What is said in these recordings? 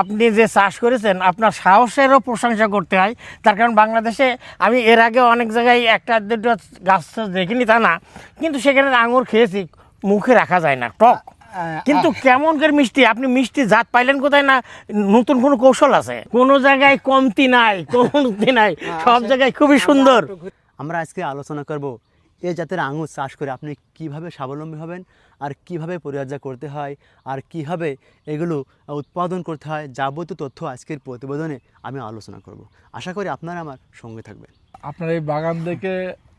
আপনি যে চাষ করেছেন আপনার সাহসেরও প্রশংসা করতে হয়। তার কারণ বাংলাদেশে আমি এর আগে অনেক জায়গায় একটা দুটো গাছ দেখিনি তা না কিন্তু সেখানে আঙুর খেয়েছি মুখে রাখা যায় না টক। কিন্তু কেমন করে মিষ্টি আপনি মিষ্টি জাত পাইলেন কোথায় না নতুন কোনো কৌশল আছে? কোনো জায়গায় কমতি নাই কমতি নাই সব জায়গায় খুবই সুন্দর। আমরা আজকে আলোচনা করব এই জাতের আঙুর চাষ করে আপনি কীভাবে স্বাবলম্বী হবেন আর কীভাবে পরিচর্যা করতে হয় আর কীভাবে এগুলো উৎপাদন করতে হয় যাবতীয় তথ্য আজকের প্রতিবেদনে আমি আলোচনা করব। আশা করি আপনারা আমার সঙ্গে থাকবেন। আপনার এই বাগান দেখে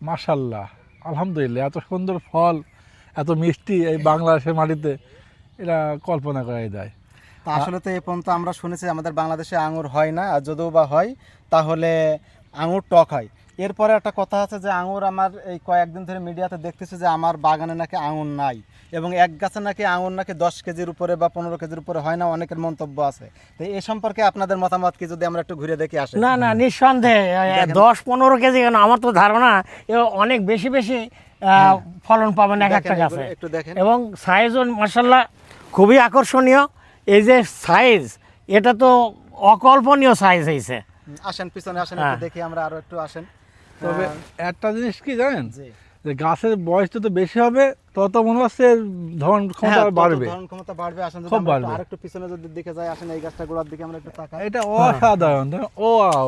মাশাল্লাহ আলহামদুলিল্লাহ এত সুন্দর ফল এত মিষ্টি এই বাংলাদেশের মাটিতে এটা কল্পনা করাই যায়। তা আসলে তো এ পর্যন্ত আমরা শুনেছি আমাদের বাংলাদেশে আঙুর হয় না আর যদিও বা হয় তাহলে আঙুর টক হয়। এরপরে একটা কথা আছে যে আঙুর আমার এই কয়েকদিন ধরে মিডিয়াতে দেখতেছি যে আমার বাগানে নাকি আঙুর নাই এবং এক গাছে নাকি আঙুর নাকি দশ কেজির উপরে বা পনেরো কেজির উপরে হয় না অনেকের মন্তব্য আছে। তো এ সম্পর্কে আপনাদের মতামত কি যদি আমরা একটু ঘুরে দেখে আসি? না না নিঃসন্দেহে দশ পনেরো কেজি কেন? আমার তো ধারণা অনেক বেশি বেশি আহ, ফলন পাবেন এক একটা গাছে। একটু দেখেন। এবং সাইজও মার্শাল্লাহ খুবই আকর্ষণীয়। এই যে সাইজ এটা তো অকল্পনীয় সাইজ হয়েছে আসেন পিছনে আসেন হ্যাঁ। দেখি আমরা আরও একটু আসেন। তবে একটা জিনিস কি জানেন? যে গাছের বয়স যত বেশি হবে তত মনে হচ্ছে ধরন ক্ষমতা হ্যাঁ, বাড়বে। ধারণ ক্ষমতা বাড়বে আসেন খুব আমরা একটু পিছনে যদি যাই আসেন এই গাছটা গোড়ার দিকে আমরা একটু তাকাই। এটা অসাধারণ ও wow,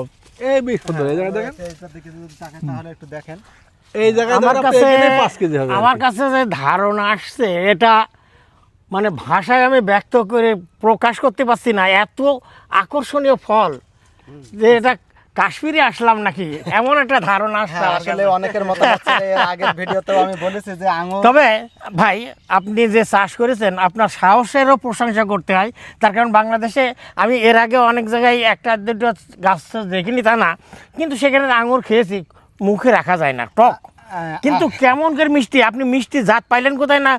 এই বেশ সুন্দর এই দেখেন। এইটার দিকে যদি তাকাই তাহলে একটু দেখেন। এই জায়গায় আমার কাছে আপনি কেজি হবে। আমার কাছে যে ধারণা আসছে এটা মানে ভাষায় আমি ব্যক্ত করে প্রকাশ করতে পারছি না এত আকর্ষণীয় ফল যে এটা কাশ্মীরে আসলাম নাকি? এমন একটা ধারণা আসছে হ্যাঁ আসলে অনেকের এর আগের ভিডিওতেও আমি বলেছি যে আঙুর তবে ভাই আপনি যে চাষ করেছেন আপনার সাহসেরও প্রশংসা করতে হয়। তার কারণ বাংলাদেশে আমি এর আগে অনেক জায়গায় একটা দুটো গাছ দেখিনি তা না কিন্তু সেখানে আঙুর খেয়েছি মুখে রাখা যায় না টক। কিন্তু কেমন করে মিষ্টি? আপনি মিষ্টি জাত পাইলেন কোথায় না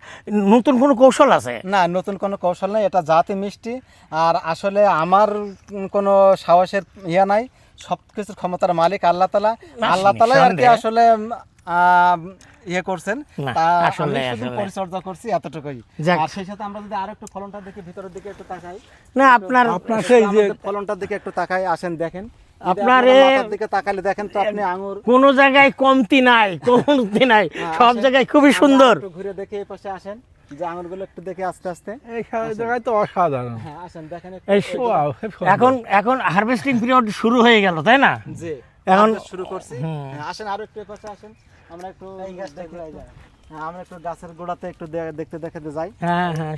নতুন কোনো কৌশল আছে? না নতুন কোনো কৌশল নাই এটা জাতি মিষ্টি। আর আসলে আমার কোনো সাহসের ইয়া নাই সব কিছুর ক্ষমতার মালিক আল্লাহ তালা। আল্লাহ তালা আর কি আসলে ইয়ে করছেন। আসলে। পরিচর্যা করছি এতটুকুই। আর সেই সাথে আমরা যদি ফলনটার দিকে ভিতরের দিকে একটু তাকাই। না আপনার আপনার সেই যে ফলনটার দিকে একটু তাকাই আসেন দেখেন। আপনার দিকে তাকালে দেখেন তো আপনি আঙুর কোনো জায়গায় কমতি নাই কমতি নাই। হ্যাঁ, সব জায়গায় খুবই সুন্দর। ঘুরে দেখে এই পাশে আসেন। যে আঙুরগুলো একটু দেখে আস্তে আস্তে। এই জায়গায় তো অসাধারণ। হ্যাঁ আসেন দেখেন। এখন এখন হারভেস্টিং পিরিয়ড শুরু হয়ে গেল তাই না? জি এখন- শুরু করছি। হ্যাঁ, আসেন আরও একটু আসেন। আমরা একটু এই গাছটা একটু। হ্যাঁ, আমরা একটু গাছের গোড়াতে একটু দেখতে দেখাতে যাই। হ্যাঁ হ্যাঁ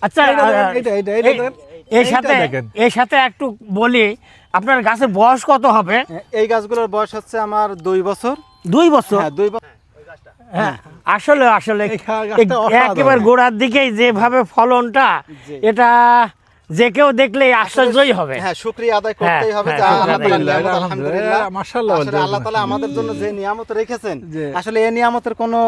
আচ্ছা এটা এটা, এটা, এটা এই- এর সাথে। এর সাথে একটু বলি আপনার গাছের বয়স কত হবে? এই গাছগুলোর বয়স হচ্ছে আমার দুই বছর। দুই বছর? হ্যাঁ দুই বছর। হ্যাঁ আসলে আসলে অসাধারণ। একেবারে গোড়ার দিকেই যেভাবে ফলনটা এটা যে কেউ দেখলেই আশ্চর্যই হবে। হ্যাঁ শুক্রিয়া আদায় করতেই হবে। হ্যাঁ, আদায়। নিয়ামত, আলহামদুলিল্লাহ, আলহামদুলিল্লাহ মাশাআল্লাহ আল্লাহ হবে। তাআলা আমাদের জন্য যে নিয়ামত রেখেছেন আসলে এই নিয়ামতের কোনো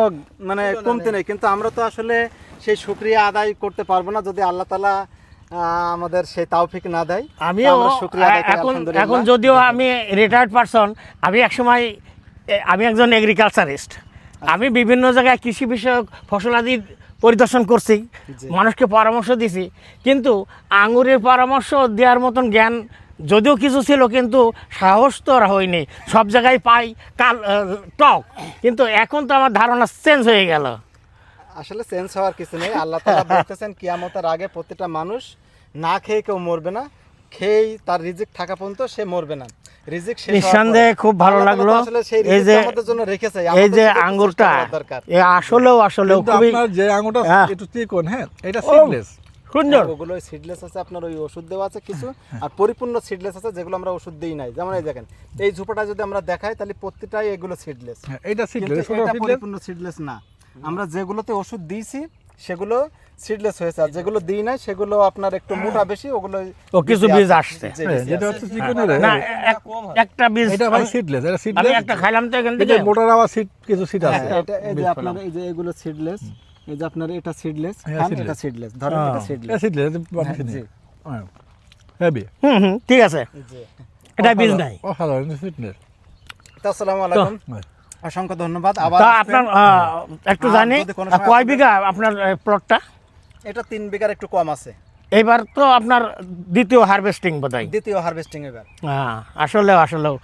মানে কমতি নেই। কিন্তু আমরা তো আসলে সেই শুক্রিয়া আদায় করতে পারব না যদি আল্লাহ তাআলা আহ, আমাদের সেই তাওফিক না দেয়। আমিও এখন এখন যদিও আমি রিটায়ার্ড পারসন আমি একসময় আমি একজন এগ্রিকালচারিস্ট আমি বিভিন্ন জায়গায় কৃষি বিষয়ক ফসলাদি পরিদর্শন করছি মানুষকে পরামর্শ দিছি। কিন্তু আঙুরের পরামর্শ দেওয়ার মতন জ্ঞান যদিও কিছু ছিল কিন্তু সাহস তো আর হয়নি। সব জায়গায় পাই কাল টক। কিন্তু এখন তো আমার ধারণা চেঞ্জ হয়ে গেল। আসলে চেঞ্জ হওয়ার কিছু নেই। আল্লাহ তাআলা বলতেছেন কিয়ামতের আগে প্রতিটা মানুষ না খেয়ে কেউ মরবে না। খেয়েই তার রিজিক থাকা পর্যন্ত সে মরবে না। নিঃসন্দেহে খুব ভালো লাগল। এই যে আমাদের জন্য রেখেছে এই যে আঙ্গুরটা করার আসলেও আসলেও খুবই যে আঙুরটা হ্যাঁ। একটু চিকন হ্যাঁ এটা সিডলেস সুন্দর। ওগুলো সিডলেস আছে আপনার ওই ওষুধ দেওয়া আছে কিছু আর পরিপূর্ণ সিডলেস আছে যেগুলো আমরা ওষুধ দিই নাই। যেমন এই দেখেন এই ঝোপাটা যদি আমরা দেখাই তাহলে প্রত্যেকটাই এগুলো সিডলেস হ্যাঁ এটা সিডলেস এটা পরিপূর্ণ সিডলেস না। আমরা যেগুলোতে ওষুধ দিয়েছি সেগুলো সিডলেস হয়েছে। আর যেগুলো দিই নাই সেগুলো আপনার একটু মোটা বেশি ওগুলো ও কিছু বীজ আসছে। হ্যাঁ, যেটা। হচ্ছে চিকনের না একটা বীজ এটা ভাই সিডলেস এটা সিডলেস আমি একটা খাইলাম তো এখান থেকে। মোটার আবার সিড কিছু সিড হ্যাঁ, আছে। এটা এই যে আপনার এই যে এগুলো সিডলেস এই যে আপনার এটা সিডলেস হ্যাঁ, এটা সিডলেস ধরেন এটা হ্যাঁ, সিডলেস এটা সিডলেস জি। হেভি। হুম হুম ঠিক আছে। এটা বীজ নাই। অসাধারণ সিডলেস তো আসসালামু আলাইকুম। অসংখ্য ধন্যবাদ। আবার আপনার একটু জানি কয় বিঘা আপনার প্লটটা এটা তিন বিঘার একটু কম আছে। এবার তো আপনার দ্বিতীয় হারভেস্টিং বোধ দ্বিতীয় হারভেস্টিং এবার। হ্যাঁ আসলেও আসলেও।